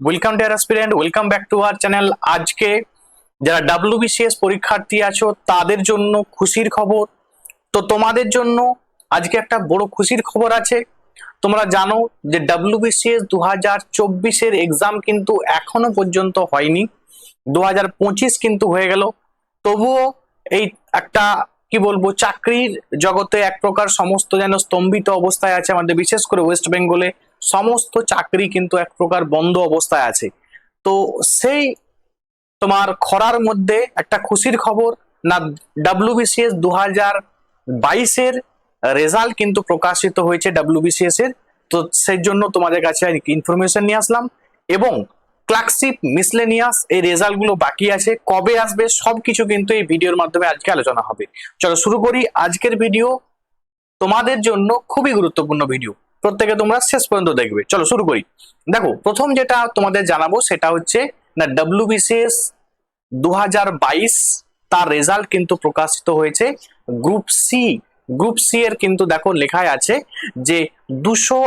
Welcome dear aspirant welcome back to our channel আজকে যারা WBCS পরীক্ষার্থী আছো, তাদের জন্য খুশির খবর। তো তোমাদের জন্য আজকে একটা বড় খুশির খবর আছে। তোমরা জানো যে ডাব্লিউবিসিএস দু হাজার চব্বিশের এক্সাম কিন্তু এখনও পর্যন্ত হয়নি। দু হাজার পঁচিশ কিন্তু হয়ে গেল। তবুও এই একটা, কি বলব, চাকরির জগতে এক প্রকার সমস্ত যেন স্তম্ভিত অবস্থায় আছে আমাদের, বিশেষ করে ওয়েস্ট বেঙ্গলে সমস্ত চাকরি কিন্তু এক প্রকার বন্ধ অবস্থায় আছে। তো সেই তোমার খরার মধ্যে একটা খুশির খবর, না ডাব্লিউবিসিএস দু হাজার বাইশের রেজাল্ট কিন্তু প্রকাশিত হয়েছে ডাব্লিউবিসিএস এর। তো সেই জন্য তোমাদের কাছে ইনফরমেশন নিয়ে আসলাম এবং ক্লার্কশিপ মিসলেনিয়াস এই রেজাল্টগুলো বাকি আছে, কবে আসবে সবকিছু কিন্তু এই ভিডিওর মাধ্যমে আজকে আলোচনা হবে। চলো শুরু করি আজকের ভিডিও তোমাদের জন্য খুবই গুরুত্বপূর্ণ ভিডিও প্রত্যেকে তোমরা শেষ পর্যন্ত দেখবে। চলো শুরু করি। দেখো, প্রথম যেটা তোমাদের জানাব সেটা হচ্ছে, না ডাব্লিউবিসিএস দু তার রেজাল্ট কিন্তু প্রকাশিত হয়েছে গ্রুপ সি গ্রুপ সি এর কিন্তু দেখো লেখায় আছে যে দুশো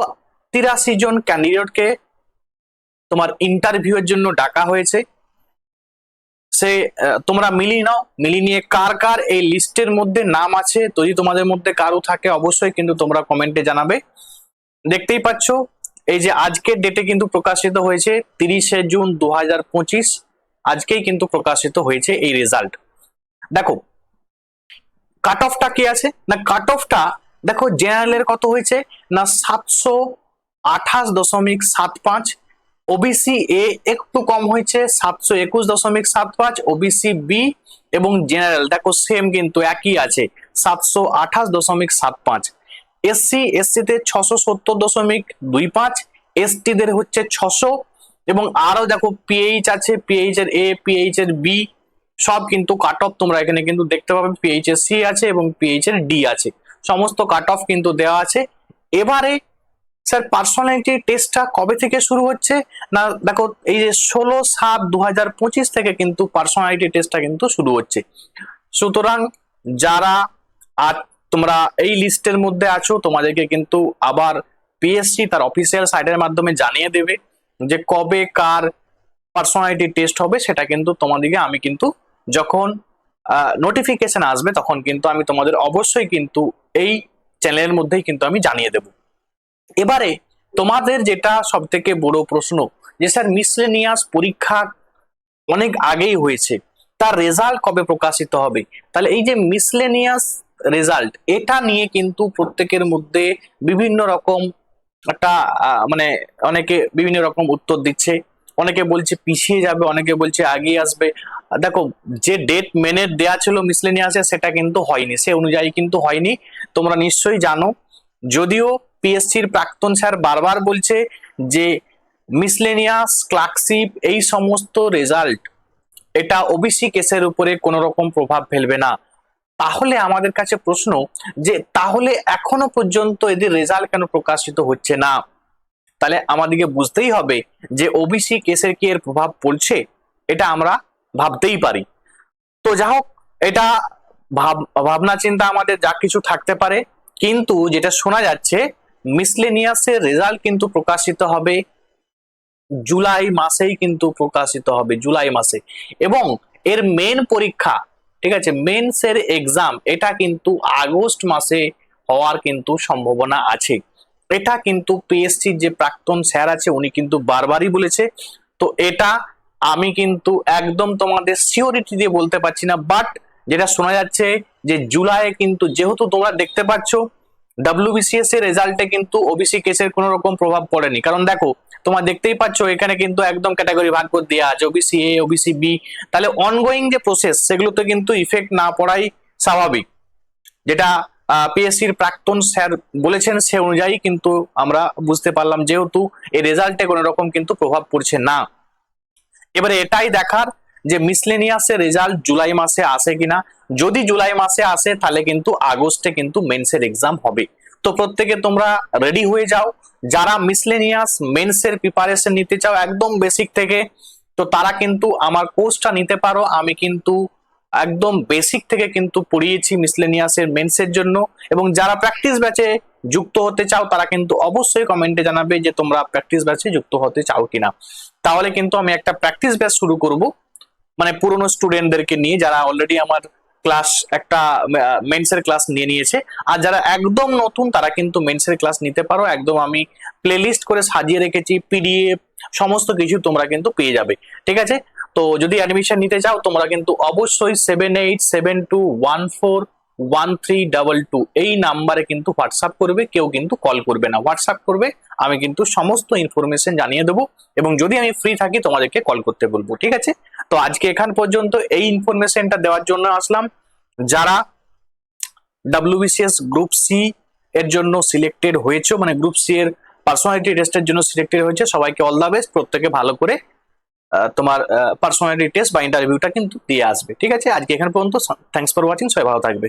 তিরাশি জন ক্যান্ডিডেটকে তোমার ইন্টারভিউ এর জন্য ডাকা হয়েছে। সে তোমরা মিলিয়ে নাও। মিলিয়ে নিয়ে কার কার এই লিস্টের মধ্যে নাম আছে, যদি তোমাদের মধ্যে কারও থাকে অবশ্যই কিন্তু তোমরা কমেন্টে জানাবে। দেখতেই পাচ্ছ, এই যে আজকের ডেটে কিন্তু প্রকাশিত হয়েছে তিরিশে জুন দু হাজার পঁচিশ। আজকেই কিন্তু প্রকাশিত হয়েছে এই রেজাল্ট দেখো কাট অফটা কি আছে? না কাট অফটা দেখো জেনারেলের কত হয়েছে? না, সাতশো আঠাশ দশমিক সাত পাঁচ। ওবিসি এ একটু কম হয়েছে, সাতশো একুশ দশমিক সাত পাঁচ। ওবিসি বি এবং জেনারেল দেখো সেম কিন্তু একই আছে, সাতশো আঠাশ দশমিক সাত পাঁচ। এসসি এসসিতে ছশো সত্তর দশমিক দুই পাঁচ এসটিদের হচ্ছে ছশো এবং আরও দেখো পিএইচ আছে পিএইচ এর এ পিএইচ এর বি সব কিন্তু কাট অফ তোমরা এখানে কিন্তু দেখতে পাবে পিএইচ এর সি আছে এবং পিএইচ এর ডি আছে। সমস্ত কাট অফ কিন্তু দেওয়া আছে। এবারে স্যার পার্সোনালিটি টেস্টটা কবে থেকে শুরু হচ্ছে? না, দেখো এই যে ষোলো সাত দু থেকে কিন্তু পার্সোনালিটি টেস্টটা কিন্তু শুরু হচ্ছে। সুতরাং যারা তোমরা এই লিস্টের মধ্যে আছো, তোমাদেরকে কিন্তু আবার পিএসসি তার অফিসিয়াল সাইটের মাধ্যমে জানিয়ে দেবে যে কবে কার পার্সোনালিটি টেস্ট হবে, সেটা কিন্তু তোমাদেরকে আমি কিন্তু যখন নোটিফিকেশন আসবে তখন কিন্তু আমি তোমাদের অবশ্যই কিন্তু এই চ্যানেলের মধ্যেই কিন্তু আমি জানিয়ে দেব। এবারে তোমাদের যেটা সব থেকে বড় প্রশ্ন যে স্যার মিসলেনিয়াস পরীক্ষা অনেক আগেই হয়েছে, তার রেজাল্ট কবে প্রকাশিত হবে? তাহলে এই যে মিসলেনিয়াস রেজাল্ট এটা নিয়ে কিন্তু প্রত্যেকের মধ্যে বিভিন্ন রকম একটা মানে অনেকে বিভিন্ন রকম উত্তর দিচ্ছে। অনেকে বলছে পিছিয়ে যাবে, অনেকে বলছে আগিয়ে আসবে। দেখো, যে ডেট মেনে দেয়া ছিল মিসলেনিয়াসে সেটা কিন্তু হয়নি। সে অনুযায়ী কিন্তু হয়নি। তোমরা নিশ্চয়ই জানো। যদিও পিএসসির প্রাক্তন স্যার বারবার বলছে যে মিসলেনিয়াস ক্লার্কশিপ এই সমস্ত রেজাল্ট এটা ওবিসি কেসের উপরে কোনো রকম প্রভাব ফেলবে না। তাহলে আমাদের কাছে প্রশ্ন যে, তাহলে এখনও পর্যন্ত এদের রেজাল্ট কেন প্রকাশিত হচ্ছে না? তাহলে আমাদেরকে বুঝতেই হবে যে ওবিসি কেসের কি এর প্রভাব পড়ছে? এটা আমরা ভাবতেই পারি। তো যা হোক, এটা ভাব, ভাবনা চিন্তা আমাদের যা কিছু থাকতে পারে। কিন্তু যেটা শোনা যাচ্ছে মিসলেনিয়াসের রেজাল্ট কিন্তু প্রকাশিত হবে জুলাই মাসেই কিন্তু প্রকাশিত হবে, জুলাই মাসে। এবং এর মেন পরীক্ষা ঠিক আছে? মেন্সের এক্সাম এটা কিন্তু আগস্ট মাসে হওয়ার কিন্তু সম্ভাবনা আছে। এটা কিন্তু পিএসসির যে প্রাক্তন স্যার আছে, উনি কিন্তু বারবারই বলেছে। তো এটা আমি কিন্তু একদম তোমাদের সিওরিটি দিয়ে বলতে পারছি না বাট যেটা শোনা যাচ্ছে যে জুলাইয়ে কিন্তু যেহেতু তোমরা দেখতে পাচ্ছ ডাব্লিউবিসিএস এর রেজাল্টে কিন্তু ওবিসি কেসের কোনো রকম প্রভাব পড়েনি। কারণ দেখো, তোমরা দেখতেই পাচ্ছ, এখানে কিন্তু একদম ক্যাটাগরি ভাগ করে দেওয়া আছে ওবিসি এ ওবিসি বি তাহলে অনগোয়িং যে প্রসেস সেগুলোতে কিন্তু ইফেক্ট না পড়াই স্বাভাবিক। যেটা পিএসসির প্রাক্তন স্যার বলেছেন সে অনুযায়ী কিন্তু আমরা বুঝতে পারলাম, যেহেতু এই রেজাল্টে কোনো রকম কিন্তু প্রভাব পড়ছে না। এবারে এটাই দেখার যে মিসলেনিয়াসের রেজাল্ট জুলাই মাসে আসে কিনা, যদি জুলাই মাসে আসে, তাহলে কিন্তু আগস্টে কিন্তু মেন্সের এক্সাম হবে। তো প্রত্যেকে তোমরা রেডি হয়ে যাও। যারা মিসলেনিয়াস মেন্সের প্রিপারেশন নিতে চাও, একদম বেসিক থেকে, তো তারা কিন্তু আমার কোর্সটা নিতে পারো। আমি কিন্তু একদম বেসিক থেকে কিন্তু পড়িয়েছি মিসলেনিয়াসের মেন্সের জন্য। এবং যারা প্র্যাকটিস ব্যাচে যুক্ত হতে চাও, তারা কিন্তু অবশ্যই কমেন্টে জানাবে যে তোমরা প্র্যাকটিস ব্যাচে যুক্ত হতে চাও কিনা। তাহলে কিন্তু আমি একটা প্র্যাকটিস ব্যাচ শুরু করব। মানে পুরনো স্টুডেন্টদেরকে নিয়ে, যারা অলরেডি আমার ক্লাস একটা মেন্সের ক্লাস নিয়ে নিয়েছে, আর যারা একদম নতুন, তারা কিন্তু মেন্সের ক্লাস নিতে পারো। একদম আমি প্লেলিস্ট করে সাজিয়ে রেখেছি পিডিএফ সমস্ত কিছু তোমরা কিন্তু পেয়ে যাবে। ঠিক আছে? তো যদি অ্যাডমিশন নিতে চাও, তোমরা কিন্তু অবশ্যই seven eight seven two one four one three double two এই নাম্বারে কিন্তু হোয়াটসঅ্যাপ করবে, কেউ কিন্তু কল করবে না। হোয়াটসঅ্যাপ করবে, আমি কিন্তু সমস্ত ইনফরমেশন জানিয়ে দেবো, এবং যদি আমি ফ্রি থাকি, তোমাদেরকে কল করতে বলব। ঠিক আছে? তো আজকে এখান পর্যন্ত এই ইনফরমেশনটা দেওয়ার জন্য আসলাম। যারা ডাব্লিউবিসিএস গ্রুপ সি এর জন্য সিলেক্টেড হয়েছে মানে গ্রুপ সি এর পার্সোনালিটি টেস্টের জন্য সিলেক্টেড হয়েছে, সবাইকে অল দা বেস্ট প্রত্যেকে ভালো করে তোমার পার্সোনালিটি টেস্ট বা ইন্টারভিউটা কিন্তু দিয়ে আসবে। ঠিক আছে? আজকে এখান পর্যন্ত থ্যাংকস ফর ওয়াচিং সবাই ভালো থাকবে।